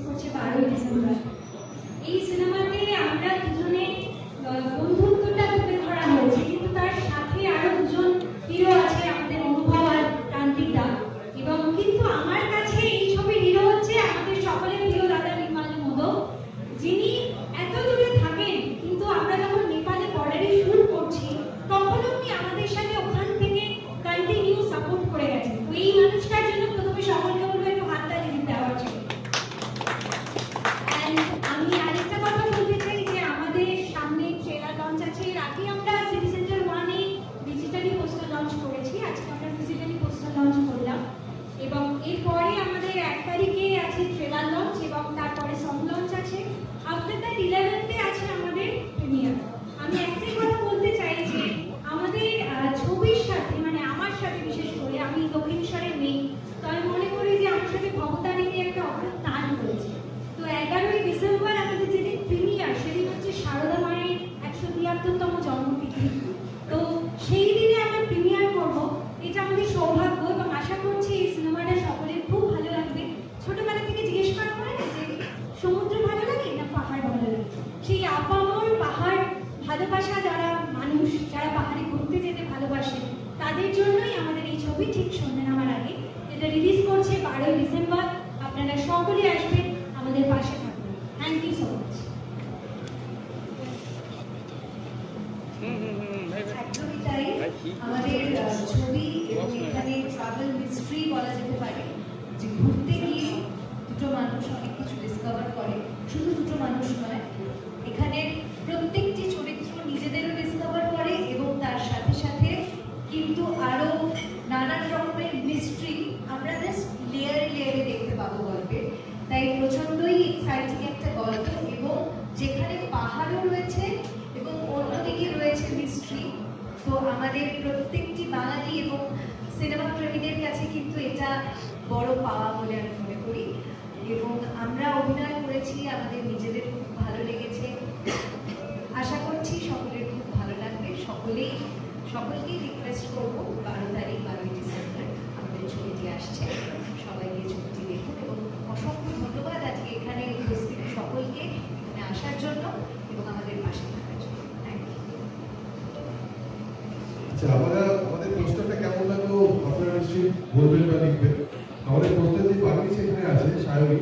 করছে বারোই ডিসেম্বর এই সিনেমাতে আমরা দুজনে আগে আমরা সিটি সেন্টার ওয়ানে ডিজিটালি পোস্টার লঞ্চ করেছি। আজকে আমরা ফিজিক্যালি পোস্টার লঞ্চ করলাম। এবং এরপরে আমাদের এক তারিখে আছে ট্রেলার লঞ্চ এবং তারপরে সং ভালোবাসা যারা মানুষ যারা পাহাড়ে ঘুরতে যেতে ভালোবাসে তাদের জন্যই আমাদের এই ছবি ঠিক সন্ধ্যে নামার আগে। এটা রিলিজ করছে বারোই ডিসেম্বর। আপনারা সকলে আসবেন আমাদের পাশে থাকবেন থ্যাংক ইউ সো মাচ একদমই তাই আমাদের ছবি এবং এখানে ট্রাভেল মিস্ট্রি বলা যেতে পারে। যে ঘুরতে গল্প এবং যেখানে পাহাড়ও রয়েছে এবং অন্যদিকে রয়েছে মিস্ট্রি তো আমাদের প্রত্যেকটি বাঙালি এবং সিনেমা প্রেমীদের কাছে কিন্তু এটা বড় পাওয়া বলে আমি মনে করি। এবং আমরা অভিনয় করেছি, আমাদের নিজেদের খুব ভালো লেগেছে। আশা করছি সকলের খুব ভালো লাগবে। সকলেই, সকলকেই রিকোয়েস্ট করব বারো তারিখ বারোই ডিসেম্বর আমাদের ছবিটি আসছে সবাইকে ছবিটি দেখুন এবং অসংখ্য ধন্যবাদ আজকে এখানে উপস্থিত সকলকে আসার জন্য এবং আমাদের পাশে থাকার জন্য। আচ্ছা আমরা আমাদের পোস্টারটা কেমন লাগল? আপনারা নিশ্চয়ই বলবেন বা লিখবেন। আমাদের পোস্টার যে এখানে আছে, সায়নী